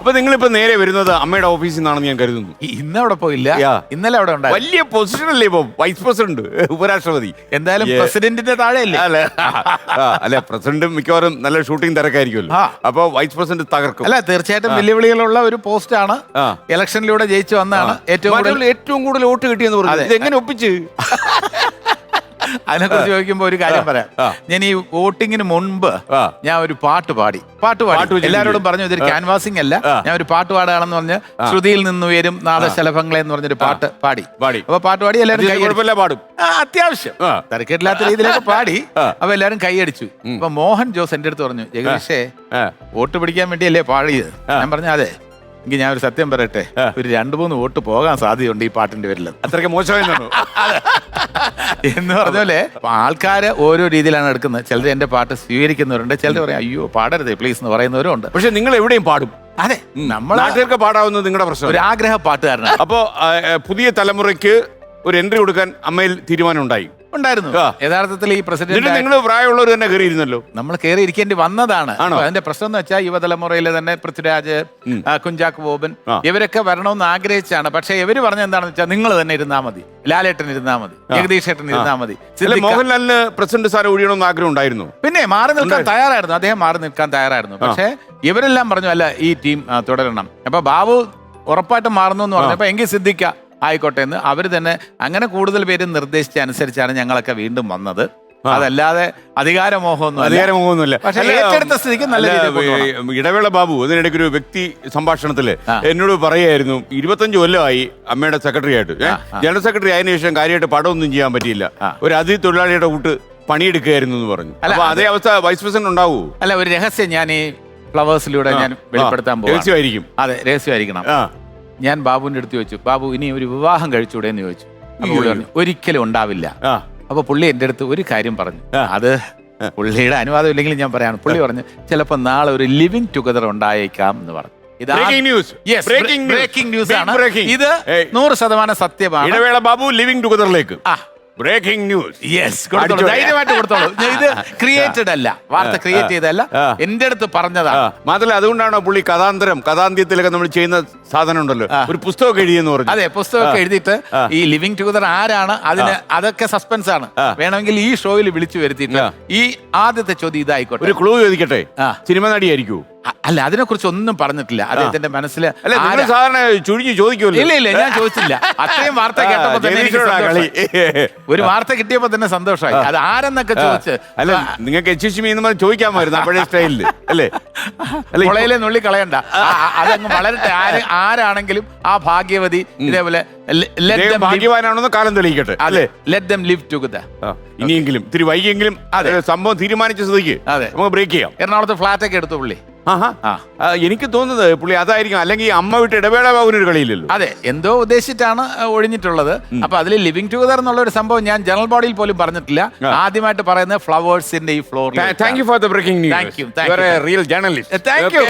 അപ്പൊ നിങ്ങളിപ്പോ നേരെ വരുന്നത് അമ്മയുടെ ഓഫീസിൽ നിന്നാണെന്ന് ഞാൻ കരുതുന്നു. ഇന്ന് അവിടെ പോയില്ല. ഇന്നലെ അവിടെ ഉണ്ടായി. വലിയ പൊസിഷൻ അല്ലേ ഇപ്പൊ? വൈസ് പ്രസിഡന്റ് ഉപരാഷ്ട്രപതി. എന്തായാലും Yeah. പ്രസിഡന്റിന്റെ താഴെയല്ലേ? അല്ലേ. ആ, അല്ല പ്രസിഡന്റ് മിക്കവാറും നല്ല ഷൂട്ടിംഗ് തിരക്കായിരിക്കുമല്ലോ. ആ. അപ്പൊ വൈസ് പ്രസിഡന്റ് തകർക്കും. അല്ല തീർച്ചയായിട്ടും വെല്ലുവിളികളുള്ള ഒരു പോസ്റ്റ് ആണ്. ഇലക്ഷനിലൂടെ ജയിച്ചു വന്നാണ് ഏറ്റവും കൂടുതൽ ഏറ്റവും കൂടുതൽ വോട്ട് കിട്ടിയെന്ന് പറഞ്ഞു. അതെ. ഇത് എങ്ങനെ ഒപ്പിച്ച്? അതിനെ കുറിച്ച് ചോദിക്കുമ്പോ ഒരു കാര്യം പറയാം. ഞാൻ ഈ വോട്ടിങ്ങിന് മുൻപ് ഞാൻ ഒരു പാട്ട് പാടി. പാട്ട് പാടി. എല്ലാരോടും എല്ലാവരോടും പറഞ്ഞു ഇതൊരു ക്യാൻവാസിംഗ് അല്ല. ഞാൻ ഒരു പാട്ട് പാടാണെന്ന് പറഞ്ഞ് ശ്രുതിയിൽ നിന്ന് ഉയരും നാദശലഭങ്ങളെ എന്ന് പറഞ്ഞൊരു പാട്ട് പാടി. പാടി. അപ്പൊ പാട്ട് പാടി എല്ലാവരും പാടും. അത്യാവശ്യം. തിരക്കിട്ടില്ലാത്ത രീതിയിലൊക്കെ പാടി. അപ്പൊ എല്ലാരും കൈയടിച്ചു. അപ്പൊ മോഹൻ ജോസ് എന്റെ അടുത്ത് പറഞ്ഞു ജഗദീഷേ വോട്ട് പിടിക്കാൻ വേണ്ടിയല്ലേ പാടിയത്? ഞാൻ പറഞ്ഞു അതെ. എങ്കിൽ ഞാൻ ഒരു സത്യം പറയട്ടെ. ഒരു രണ്ടു മൂന്ന് വോട്ട് പോകാൻ സാധ്യതയുണ്ട് ഈ പാട്ടിന്റെ പേരിൽ. അത്രയ്ക്ക് മോശമായിരുന്നു എന്ന് പറഞ്ഞ പോലെ ആൾക്കാര് ഓരോ രീതിയിലാണ് എടുക്കുന്നത്. ചിലർ എന്റെ പാട്ട് സ്വീകരിക്കുന്നവരുണ്ട് ചിലർ പറയും അയ്യോ പാടരുത് പ്ലീസ് എന്ന് പറയുന്നവരും ഉണ്ട്. പക്ഷെ നിങ്ങൾ എവിടെയും പാടും. അതെ നമ്മൾ നാട്ടുകാർക്ക് പാടാവുന്നത് നിങ്ങളുടെ പ്രശ്നം ഒരു ആഗ്രഹ പാട്ടുകാരനാണ്. അപ്പോ ആ, ആ, പുതിയ തലമുറയ്ക്ക് ഒരു എൻട്രി കൊടുക്കാൻ അമ്മയിൽ തീരുമാനം ഉണ്ടായി ഉണ്ടായിരുന്നു. ആ. യഥാർത്ഥത്തിൽ ഈ എന്നിട്ട് പ്രസിഡന്റ് നിങ്ങൾ പ്രായമുള്ളവർ തന്നെ കയറിയിരുന്നല്ലോ. നമ്മൾ കയറി ഇരിക്കേണ്ടി വന്നതാണ്. ആണോ? അപ്പൊ അതിന്റെ പ്രശ്നം എന്ന് വെച്ചാൽ യുവതലമുറയിലെ തന്നെ പൃഥ്വിരാജ് ആ, കുഞ്ചാക്കോ ബോബൻ ആ. ഇവരൊക്കെ വരണമെന്ന് ആഗ്രഹിച്ചാണ്. പക്ഷെ ഇവർ പറഞ്ഞ എന്താണെന്ന് വെച്ചാൽ നിങ്ങൾ തന്നെ ഇരുന്നാ മതി. ലാലേട്ടൻ ഇരുന്നാ മതി. ജഗദീഷ് ഏട്ടൻ ഇരുന്നാ മതി. അല്ല സിദ്ദിഖ്. മോഹൻലാലിന് പ്രസിഡന്റ് സ്ഥാനം ഒഴിയണമെന്ന് ആഗ്രഹം ഉണ്ടായിരുന്നു. പിന്നെ മാറി നിൽക്കാൻ തയ്യാറായിരുന്നു. അദ്ദേഹം മാറി നിൽക്കാൻ തയ്യാറായിരുന്നു. പക്ഷേ ഇവരെല്ലാം പറഞ്ഞു അല്ല ഈ ടീം ആ, തുടരണം. അപ്പൊ ബാബു ഉറപ്പായിട്ടും മാറുന്നു എന്ന് പറഞ്ഞു. അപ്പൊ എങ്കിൽ സിദ്ധിക്ക ആയിക്കോട്ടെ എന്ന് അവർ തന്നെ അങ്ങനെ കൂടുതൽ പേര് നിർദ്ദേശിച്ച അനുസരിച്ചാണ് ഞങ്ങളൊക്കെ വീണ്ടും വന്നത്. അതല്ലാതെ അധികാരമോഹമൊന്നും അധികാരമോഹമൊന്നുമില്ല. പക്ഷേ അല്ല, ഏറ്റെടുത്ത സ്ഥിതിക്ക് നല്ല. ഇടവേള ബാബു അതിനിടയ്ക്ക് ഒരു വ്യക്തി സംഭാഷണത്തിൽ എന്നോട് പറയായിരുന്നു ഇരുപത്തഞ്ച് കൊല്ലമായി അമ്മയുടെ സെക്രട്ടറി ആയിട്ട് ജനറൽ സെക്രട്ടറി ആയതിനു ശേഷം കാര്യമായിട്ട് പടമൊന്നും ചെയ്യാൻ പറ്റിയില്ല. ഒരു അതിഥി തൊഴിലാളിയുടെ കൂട്ട് പണിയെടുക്കുകയായിരുന്നു എന്ന് പറഞ്ഞു. അല്ല, അപ്പൊ അതേ അവസ്ഥ വൈസ് പ്രസിഡന്റ് ഉണ്ടാവൂ? അല്ല ഒരു രഹസ്യം ഞാൻ ഈ ഫ്ലവേഴ്സിലൂടെ ഞാൻ വെളിപ്പെടുത്താൻ പോകും രഹസ്യമായിരിക്കും. അതെ രഹസ്യമായിരിക്കണം. ഞാൻ ബാബുവിന്റെ അടുത്ത് ചോദിച്ചു ബാബു ഇനി ഒരു വിവാഹം കഴിച്ചൂടെ? എന്ന് ചോദിച്ചു. പുള്ളി പറഞ്ഞു ഒരിക്കലും ഉണ്ടാവില്ല. ആ. അപ്പൊ പുള്ളി എന്റെ അടുത്ത് ഒരു കാര്യം പറഞ്ഞു. അത് പുള്ളിയുടെ അനുവാദം ഇല്ലെങ്കിൽ ഞാൻ പറയാണ് പുള്ളി പറഞ്ഞു ചിലപ്പോ നാളെ ഒരു ലിവിങ് ടുഗദർ ഉണ്ടായേക്കാം എന്ന് പറഞ്ഞു. ഇതാ Yes, breaking news. ആണ്. ഇത് നൂറ് ശതമാനം സത്യമാണ്. ഇടവേള ബാബു ലിവിംഗ് ടുഗദറിലേക്ക് ആ. ബ്രേക്കിംഗ് ന്യൂസ് യെസ് കൊടുത്തോളൂ. അടിച്ചോളൂ. ധൈര്യമായിട്ട് കൊടുത്തോളൂ. ഇത് ക്രിയേറ്റഡ് അല്ല. വാർത്ത ക്രിയേറ്റ് ചെയ്തല്ല ആ. എന്റെ അടുത്ത് പറഞ്ഞതാണ്. മാത്രമല്ല അതുകൊണ്ടാണോ പുള്ളി കഥാന്തരം കഥാന്ത്യത്തിലൊക്കെ നമ്മൾ ചെയ്യുന്ന സാധനം ഉണ്ടല്ലോ ഒരു പുസ്തകം എഴുതിയെന്ന് പറഞ്ഞു. അതെ പുസ്തകമൊക്കെ എഴുതിയിട്ട് ഈ ലിവിങ് ടുഗദർ ആരാണ് അതിന് അതൊക്കെ സസ്പെൻസ് ആണ്. വേണമെങ്കിൽ ഈ ഷോയിൽ വിളിച്ചു വരുത്തിയിട്ട് ആ. ഈ ആദ്യത്തെ ചോദ്യം ഇതായിക്കോട്ടെ. ഒരു ക്ലൂ ചോദിക്കട്ടെ? ആ. സിനിമ നടിയായിരിക്കൂ അല്ല അതിനെക്കുറിച്ച് ഒന്നും പറഞ്ഞിട്ടില്ല അദ്ദേഹത്തിന്റെ മനസ്സിൽ അല്ല നിങ്ങൾ സാധാരണ ചുഴിഞ്ഞു ചോദിക്കുമല്ലോ. ഇല്ല ഇല്ല ഞാൻ ചോദിച്ചില്ല. അത്രയും വാർത്ത കേട്ടപ്പോ തന്നെ എനിക്ക് സന്തോഷമായി. ഒരു വാർത്ത കിട്ടിയപ്പോ തന്നെ സന്തോഷമായി. അത് ആരെന്നൊക്കെ ചോദിച്ച് അല്ല നിങ്ങൾക്ക് എച്ച് എച്ച് എന്ന് പറഞ്ഞ് ചോദിക്കാമായിരുന്നു അപ്പോഴേ സ്റ്റൈലിൽ അല്ലേ? അല്ല ഇപ്പൊ- മുളയിലെ നുള്ളി കളയണ്ട. ആ, ആ, അതങ്ങ് വളരട്ടെ. ആര് ആരാണെങ്കിലും ആ ഭാഗ്യവതി ഇതേപോലെ ദൈവം ഭാഗ്യവാനാണെന്ന് കാലം തെളിയിക്കട്ടെ അല്ലേ? ലെറ്റ് ദം ലിവ് ടുഗദർ ആ, ഇനിയെങ്കിലും ഇത്തിരി വൈകിയെങ്കിലും അതെ. സംഭവം തീരുമാനിച്ച സ്ഥിതിക്ക് അതെ. നമുക്ക് ബ്രേക്ക് ചെയ്യാം. എറണാകുളത്ത് ഫ്ലാറ്റ് ഒക്കെ എടുത്തു പുള്ളി? എനിക്ക് തോന്നുന്നത് പുള്ളി അതായിരിക്കും അല്ലെങ്കിൽ അമ്മ വിട്ട് ഇടവേള ഒരു കളിയില്ലല്ലോ. അതെ എന്തോ ഉദ്ദേശിച്ചിട്ടാണ് ഒഴിഞ്ഞിട്ടുള്ളത്. അപ്പൊ അതിൽ ലിവിങ് ടുഗദർ എന്നുള്ള ഒരു സംഭവം ഞാൻ ജനറൽ ബോഡിയിൽ പോലും പറഞ്ഞിട്ടില്ല. ആദ്യമായിട്ട് പറയുന്നത് ഫ്ലവേഴ്സിന്റെ ഈ floor thank you for the breaking. Real journalist thank you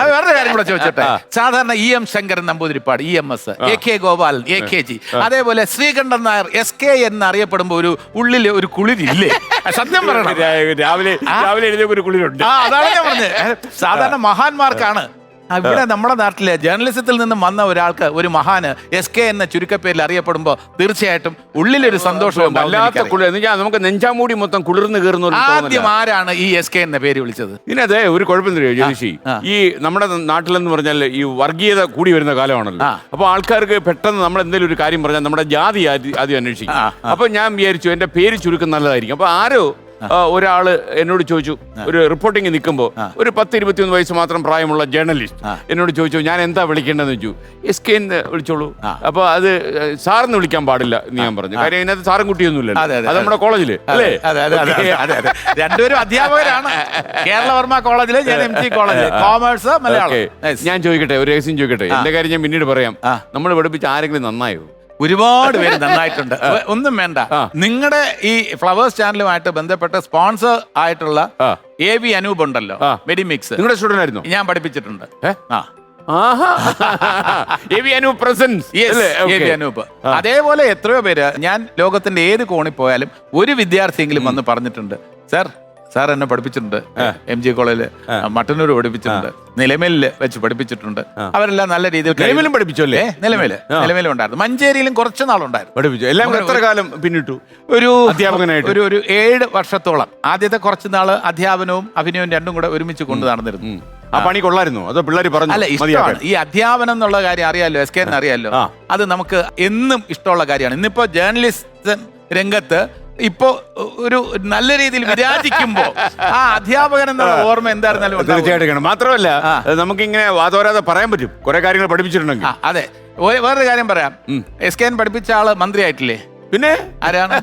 അത് വേറെ കാര്യം കൂടെ ചോദിച്ചോട്ടെ. സാധാരണ E M Sankaran Namboodiripad E M S A K Gopalan A K G. അതേപോലെ ശ്രീകണ്ഠൻ നായർ എസ് കെ എന്ന് അറിയപ്പെടുമ്പോ ഒരു ഉള്ളിൽ ഒരു കുളിരില്ലേ? സത്യം പറയണം. രാവിലെ രാവിലെ ഒരു കുളിരുണ്ട്. അതാണ് ഞാൻ പറഞ്ഞത്. സാധാരണ മഹാന്മാർക്കാണ്. ഇവിടെ നമ്മുടെ നാട്ടിലെ ജേർണലിസത്തിൽ നിന്ന് വന്ന ഒരാൾക്ക് ഒരു മഹാന് എസ് കെ എന്ന ചുരുക്കപ്പേരിൽ അറിയപ്പെടുമ്പോ തീർച്ചയായിട്ടും ഉള്ളിലൊരു സന്തോഷം വല്ലാത്ത നമുക്ക് നെഞ്ചാമൂടി മൊത്തം കുളിർന്ന് കയറുന്ന ആദ്യം ആരാണ് ഈ എസ് കെ എന്ന പേര് വിളിച്ചത്? ഇതിനകത്ത് ഒരു കുഴപ്പം തരുമോ ജനീഷി ഈ നമ്മുടെ നാട്ടിലെന്ന് പറഞ്ഞാൽ ഈ വർഗീയത കൂടി വരുന്ന കാലമാണല്ലോ. അപ്പൊ ആൾക്കാർക്ക് പെട്ടെന്ന് നമ്മൾ എന്തെങ്കിലും ഒരു കാര്യം പറഞ്ഞാൽ നമ്മുടെ ജാതി ആദ്യം അന്വേഷിക്കും. അപ്പൊ ഞാൻ വിചാരിച്ചു എന്റെ പേര് ചുരുക്കം നല്ലതായിരിക്കും. അപ്പൊ ആരോ ആ, ഒരാൾ എന്നോട് ചോദിച്ചു ഒരു റിപ്പോർട്ടിംഗ് നിൽക്കുമ്പോൾ ഒരു പത്ത് ഇരുപത്തിയൊന്ന് വയസ്സ് മാത്രം പ്രായമുള്ള ജേർണലിസ്റ്റ് എന്നോട് ചോദിച്ചു ഞാൻ എന്താ വിളിക്കേണ്ടതെന്ന് ചോദിച്ചു? എസ് കെ എന്ന് വിളിച്ചോളൂ. അപ്പൊ അത് സാറിന് വിളിക്കാൻ പാടില്ല എന്ന് ഞാൻ പറഞ്ഞു. കാര്യം ഇതിനകത്ത് സാറും കുട്ടിയൊന്നുമില്ല അതെ, നമ്മുടെ കോളേജിൽ അല്ലേ? രണ്ടുപേരും അധ്യാപകരാണ്. കേരളവർമ്മ കോളേജിൽ ഞാൻ എം കോളേജ് കോമേഴ്സ് മലയാളം. ഞാൻ ചോദിക്കട്ടെ ഒരു രഹസ്യം ചോദിക്കട്ടെ. എന്റെ കാര്യം ഞാൻ പിന്നീട് പറയാം. നമ്മൾ പഠിപ്പിച്ച ആരെങ്കിലും നന്നായോ? ഒരുപാട് പേര് നന്നായിട്ടുണ്ട്. ഒന്നും വേണ്ട. നിങ്ങളുടെ ഈ ഫ്ലവേഴ്സ് ചാനലുമായിട്ട് ബന്ധപ്പെട്ട സ്പോൺസർ ആയിട്ടുള്ള. എ വി അനൂപ് ഉണ്ടല്ലോ ആ. മെഡിമിക്സ് നിങ്ങളുടെ സ്റ്റുഡന്റ് ആയിരുന്നു? ഞാൻ പഠിപ്പിച്ചിട്ടുണ്ട്. ആ. അതേപോലെ എത്രയോ പേര് ഞാൻ ലോകത്തിന്റെ ഏത് കോണിൽ പോയാലും ഒരു വിദ്യാർത്ഥിയെങ്കിലും വന്ന് പറഞ്ഞിട്ടുണ്ട്. സർ സാർ എന്നെ പഠിപ്പിച്ചിട്ടുണ്ട്. എം ജി കോളേജിൽ. മട്ടന്നൂർ പഠിപ്പിച്ചിട്ടുണ്ട്. നിലമേലിൽ വെച്ച് പഠിപ്പിച്ചിട്ടുണ്ട്. അവരെല്ലാം നല്ല രീതിയിൽ നിലമേലും പഠിപ്പിച്ചല്ലേ? പഠിപ്പിച്ചു അല്ലേ നിലമേൽ നിലമേലും ഉണ്ടായിരുന്നു. മഞ്ചേരിയിലും കുറച്ച് നാളുണ്ടായിരുന്നു. പഠിപ്പിച്ചു. എല്ലാം എത്ര കാലം പിന്നിട്ടു? ഒരു അധ്യാപകനായിട്ട്? ഒരു ഒരു ഏഴ് വർഷത്തോളം. ആദ്യത്തെ കുറച്ച് നാൾ അധ്യാപനവും അഭിനയവും രണ്ടും കൂടെ ഒരുമിച്ച് കൊണ്ടു നടന്നിരുന്നു. ആ പണി കൊള്ളായിരുന്നു. അതോ പിള്ളേർ പറഞ്ഞു അല്ല ഇഷ്ടമാണ്. ഈ അധ്യാപനം എന്നുള്ള കാര്യം അറിയാലോ എസ് കെ അറിയാലോ. അത് നമുക്ക് എന്നും ഇഷ്ടമുള്ള കാര്യമാണ്. ഇന്നിപ്പോ ജേർണലിസ്റ്റ് രംഗത്ത് ഇപ്പോ ഒരു നല്ല രീതിയിൽ വിരാജിക്കുമ്പോ ആ അധ്യാപകൻ എന്നുള്ള ഓർമ്മ എന്തായിരുന്നാലും. തീർച്ചയായിട്ടും മാത്രമല്ല നമുക്കിങ്ങനെ വാതോരാതെ പറയാൻ പറ്റും. കുറെ കാര്യങ്ങൾ പഠിപ്പിച്ചിട്ടുണ്ടെങ്കിൽ. അതെ. വേറൊരു കാര്യം പറയാം. എസ് കെ എൻ പഠിപ്പിച്ച ആൾ മന്ത്രിയായിട്ടില്ലേ? പിന്നെ? ആരാണ്?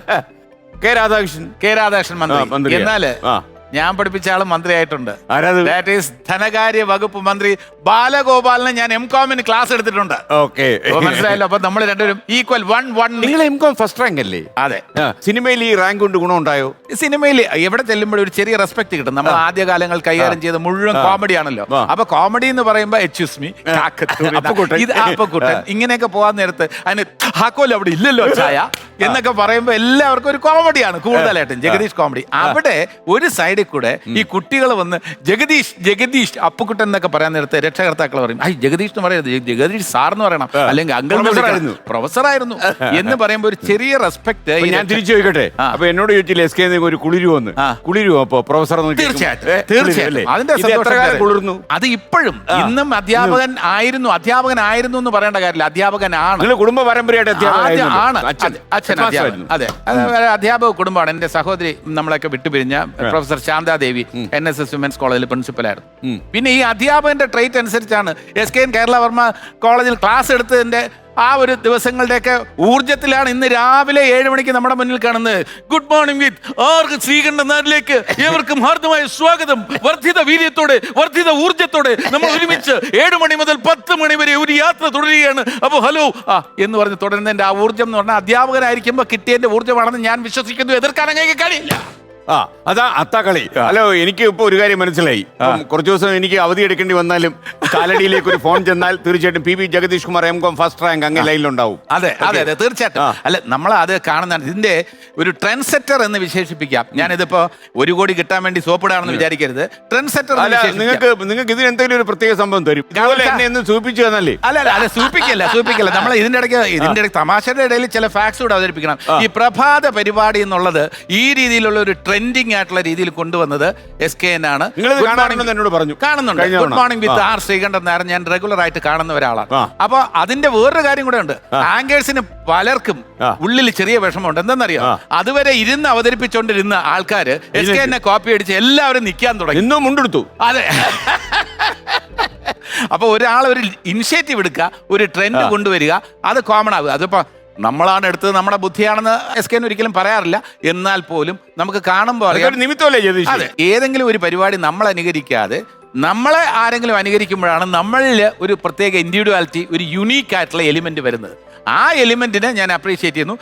കെ രാധാകൃഷ്ണൻ. കെ രാധാകൃഷ്ണൻ മന്ത്രി. എന്നാൽ ആ. ഞാൻ പഠിപ്പിച്ച ആൾ മന്ത്രിയായിട്ടുണ്ട്. ദാറ്റ് ഈസ് ധനകാര്യ വകുപ്പ് മന്ത്രി ബാലഗോപാലിന് ഞാൻ എം കോമിന് ക്ലാസ് എടുത്തിട്ടുണ്ട്. ഓക്കെ മനസ്സിലായല്ലോ അപ്പൊ നമ്മൾ രണ്ടുപേരും ഈക്വൽ വൺ വൺ നിങ്ങൾ എം കോം ഫസ്റ്റ് റാങ്ക് അല്ലേ? അതെ. സിനിമയിൽ ഈ റാങ്ക് കൊണ്ട് ഗുണമുണ്ടായോ സിനിമയിൽ എവിടെ ചെല്ലുമ്പോഴും ഒരു ചെറിയ റെസ്പെക്ട് കിട്ടും. നമ്മൾ ആദ്യ കാലങ്ങൾ കൈകാര്യം ചെയ്ത മുഴുവൻ കോമഡി ആണല്ലോ. അപ്പൊ കോമഡി എന്ന് പറയുമ്പോ എക്സ്ക്യൂസ് മീ അപ്പുക്കുട്ടൻ. ഇത് അപ്പക്കുട്ടൻ. ഇങ്ങനെയൊക്കെ പോകാൻ നേരത്ത് അതിന് ഹാക്കോൽ അവിടെ ഇല്ലല്ലോ ചായ. എന്നൊക്കെ പറയുമ്പോൾ എല്ലാവർക്കും ഒരു കോമഡിയാണ് കൂടുതലായിട്ടും. ജഗദീഷ് കോമഡി. അവിടെ ഒരു സൈഡിൽ കൂടെ ഈ കുട്ടികൾ വന്ന് ജഗദീഷ് ജഗദീഷ് അപ്പുക്കുട്ടൻ എന്നൊക്കെ പറയാൻ നേരത്തെ രക്ഷകർത്താക്കൾ പറയും ഐ ജഗദീഷ് എന്ന് പറയരുത്. ജഗദീഷ് സാർ എന്ന് പറയണം അല്ലെങ്കിൽ അങ്കിൾ. പ്രൊഫസർ ആയിരുന്നു എന്ന് പറയുമ്പോൾ ഒരു ചെറിയ റെസ്പെക്ട് ഞാൻ തിരിച്ചു ചോദിക്കട്ടെ. അപ്പൊ എന്നോട് ചോദിച്ചില്ല എസ് കെ ഒരു കുളിരു വന്ന്. കുളിരു അപ്പൊ പ്രൊഫസർ തീർച്ചയായിട്ടും. അതിന്റെ. കുളിർന്നു? അത് ഇപ്പോഴും. ഇന്നും അധ്യാപകൻ ആയിരുന്നു. അധ്യാപകൻ ആയിരുന്നു എന്ന് പറയേണ്ട കാര്യമില്ല. അധ്യാപകനാണ്. ആണ് കുടുംബ പരമ്പരയായിട്ട്. ആണ്. അച്ഛൻ അധ്യാപകൻ. അതെ. അത് അധ്യാപക കുടുംബമാണ്. എന്റെ സഹോദരി നമ്മളൊക്കെ വിട്ടുപിരിഞ്ഞ professor Shanthadevi N S S women's കോളേജിൽ പ്രിൻസിപ്പലായിരുന്നു. പിന്നെ ഈ അധ്യാപകന്റെ ട്രേറ്റ് അനുസരിച്ചാണ് S K N Kerala Varma കോളേജിൽ ക്ലാസ് എടുത്തതിന്റെ ആ ഒരു ദിവസങ്ങളുടെയൊക്കെ ഊർജത്തിലാണ് ഇന്ന് രാവിലെ ഏഴ് മണിക്ക് നമ്മുടെ മുന്നിൽ കാണുന്നത്. ഗുഡ് മോർണിംഗ് വിത്ത് ആർക്ക് ശ്രീകണ്ഠ നാട്ടിലേക്ക് ഏവർക്കും ഹാർദ്ദമായ സ്വാഗതം. വർദ്ധിത വീര്യത്തോടെ വർദ്ധിത ഊർജത്തോടെ നമ്മൾ ഒരുമിച്ച് ഏഴ് മണി മുതൽ പത്ത് മണി വരെ ഒരു യാത്ര തുടരുകയാണ്. അപ്പോൾ ഹലോ ആ എന്ന് പറഞ്ഞ് തുടരുന്നതിന്റെ ആ ഊർജം എന്ന് പറഞ്ഞാൽ അധ്യാപകനായിരിക്കുമ്പോൾ കിട്ടിയതിന്റെ ഊർജമാണെന്ന് ഞാൻ വിശ്വസിക്കുന്നു. എതിർക്കാൻ അങ്ങനെ കഴിയില്ല. ആ അതാ അത്താക്കളി ഹലോ എനിക്ക് ഇപ്പൊ ഒരു കാര്യം മനസ്സിലായി. കുറച്ച് ദിവസം എനിക്ക് അവധി എടുക്കേണ്ടി വന്നാലും കാലടിയിലേക്ക് ഒരു ഫോൺ ചെന്നാൽ തീർച്ചയായിട്ടും P B Jagadish Kumar M com first rank അങ്ങനെ ലൈനിലുണ്ടാവും. അതെ അതെ അതെ തീർച്ചയായിട്ടും. അല്ലെ അല്ല നമ്മൾ അത് കാണുന്നതാണ് ഇതിന്റെ ഒരു ട്രെൻഡ് സെറ്റർ എന്ന് വിശേഷിപ്പിക്കാം. ഞാനിതിപ്പോ ഒരു കോടി കിട്ടാൻ വേണ്ടി സോപ്പിടാണെന്ന് വിചാരിക്കരുത്. ട്രെൻഡ് സെറ്റർ നിങ്ങൾക്ക് നിങ്ങൾക്ക് ഇതിന് എന്തെങ്കിലും ഒരു പ്രത്യേക സംഭവം തരും. ഇതുപോലെ എന്നെ സൂപ്പിച്ചു തന്നല്ലേ? അല്ല അല്ല അല്ല സൂപ്പിക്കല്ല സൂപ്പിക്കല്ല. നമ്മൾ ഇതിന്റെ ഇടയ്ക്ക് ഇതിന്റെ ഇടയ്ക്ക് തമാശയുടെ ഇടയിൽ ചില ഫാക്ട്സ് കൂടെ അവതരിപ്പിക്കണം. ഈ പ്രഭാത പരിപാടി എന്നുള്ളത് ഈ രീതിയിലുള്ള ഒരു ട്രെൻഡിങ് ആയിട്ടുള്ള രീതിയിൽ കൊണ്ടുവന്നത് എസ് കെ എൻ ആണ്. എന്നോട് പറഞ്ഞു. കാണുന്നുണ്ട്. Good morning with. R Sreekantan നേരം ഞാൻ റെഗുലർ ആയിട്ട് കാണുന്ന ഒരാളാണ്. അപ്പോൾ അപ്പൊ അതിന്റെ വേറൊരു കാര്യം കൂടെ ഉണ്ട്. ആങ്കേഴ്സിന് പലർക്കും ഉള്ളിൽ ചെറിയ വിഷമമുണ്ട്. എന്തെന്നറിയാം. അതുവരെ ഇരുന്ന് അവതരിപ്പിച്ചോണ്ടിരുന്ന ആൾക്കാര് എസ് കെ എന്നെ കോപ്പി അടിച്ച് എല്ലാവരും നിൽക്കാൻ തുടങ്ങി. ഇന്നും മുണ്ടെടുത്തു. അതെ. അപ്പൊ ഒരാൾ ഒരു ഇനിഷ്യേറ്റീവ് എടുക്കുക ഒരു ട്രെൻഡ് കൊണ്ടുവരിക അത് കോമൺ ആവുക. അതിപ്പോ നമ്മളാണ് എടുത്തത് നമ്മുടെ ബുദ്ധിയാണെന്ന് എസ് കെ ഒരിക്കലും പറയാറില്ല. എന്നാൽ പോലും നമുക്ക് കാണുമ്പോൾ അറിയാം. നിമിത്തമല്ലേ അതെ. ഏതെങ്കിലും ഒരു പരിപാടി നമ്മൾ അനുകരിക്കാതെ നമ്മളെ ആരെങ്കിലും അനുകരിക്കുമ്പോഴാണ് നമ്മളിൽ ഒരു പ്രത്യേക ഇൻഡിവിജ്വാലിറ്റി ഒരു യുണീക്ക് ആയിട്ടുള്ള എലിമെന്റ് വരുന്നത്. ആ എലിമെന്റിനെ ഞാൻ അപ്രീഷിയേറ്റ് ചെയ്യുന്നു.